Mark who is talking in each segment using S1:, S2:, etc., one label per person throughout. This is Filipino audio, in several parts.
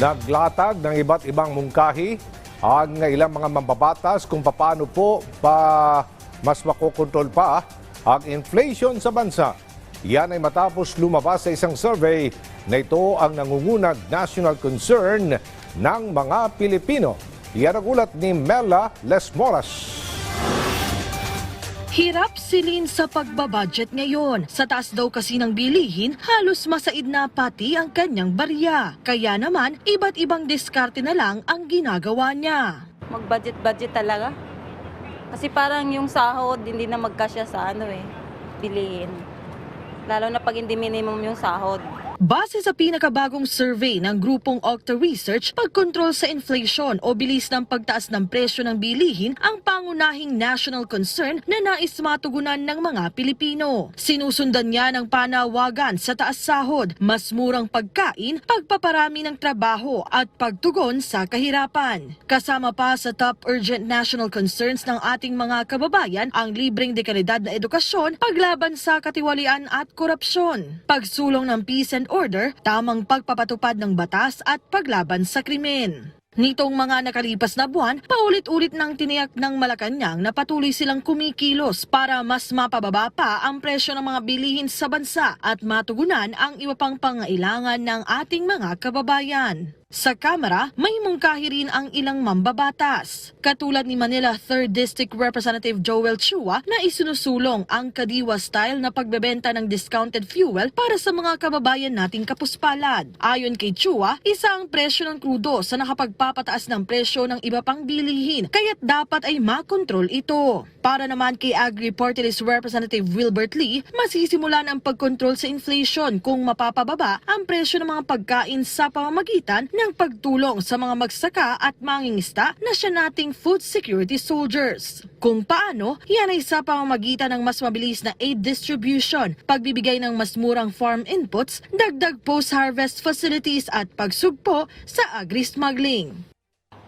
S1: Naglatag ng iba't ibang mungkahi ang ilang mga mambabatas kung paano po pa mas makokontrol pa ang inflation sa bansa. Yan ay matapos lumabas sa isang survey na ito ang nangungunang national concern ng mga Pilipino. Yan ang ulat ni Mela Lesmoras.
S2: Hirap silin sa pagbabudget ngayon. Sa taas daw kasi ng bilihin, halos masaid na pati ang kanyang barya. Kaya naman, iba't ibang diskarte na lang ang ginagawa niya.
S3: mag-budget-budget talaga. Kasi parang yung sahod, hindi na magkasya sa ano eh, bilihin. Lalo na pag hindi minimum yung sahod.
S2: Base sa pinakabagong survey ng grupong Octa Research, pagkontrol sa inflation o bilis ng pagtaas ng presyo ng bilihin ang pangunahing national concern na nais matugunan ng mga Pilipino. Sinusundan niya ng panawagan sa taas sahod, mas murang pagkain, pagpaparami ng trabaho at pagtugon sa kahirapan. Kasama pa sa top urgent national concerns ng ating mga kababayan ang libreng dekalidad na edukasyon, paglaban sa katiwalian at korupsyon, pagsulong ng peace and order, tamang pagpapatupad ng batas at paglaban sa krimen. Nitong mga nakalipas na buwan, paulit-ulit nang tiniyak ng Malacanang na patuloy silang kumikilos para mas mapababa pa ang presyo ng mga bilihin sa bansa at matugunan ang iba pang pangailangan ng ating mga kababayan. Sa Kamara, may mungkahi rin ang ilang mambabatas. Katulad ni Manila 3rd District Representative Joel Chua na isinusulong ang kadiwa style na pagbebenta ng discounted fuel para sa mga kababayan nating kapuspalad. Ayon kay Chua, isa ang presyo ng krudo sa nakapagpapataas ng presyo ng iba pang bilihin, kaya't dapat ay makontrol ito. Para naman kay Agri Party Representative Wilbert Lee, masisimulan ang pagkontrol sa inflation kung mapapababa ang presyo ng mga pagkain sa pamamagitan ng pagtulong sa mga magsaka at mangingista na siya nating food security soldiers. Kung paano, yan ay sa pamamagitan ng mas mabilis na aid distribution, pagbibigay ng mas murang farm inputs, dagdag post-harvest facilities at pagsugpo sa agri-smuggling.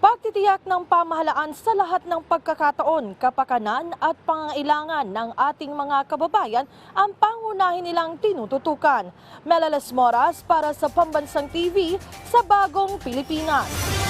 S2: Pagtitiyak ng pamahalaan sa lahat ng pagkakataon, kapakanan at pangailangan ng ating mga kababayan ang pangunahin nilang tinututukan. Melalas Moras para sa Pambansang TV sa Bagong Pilipinas.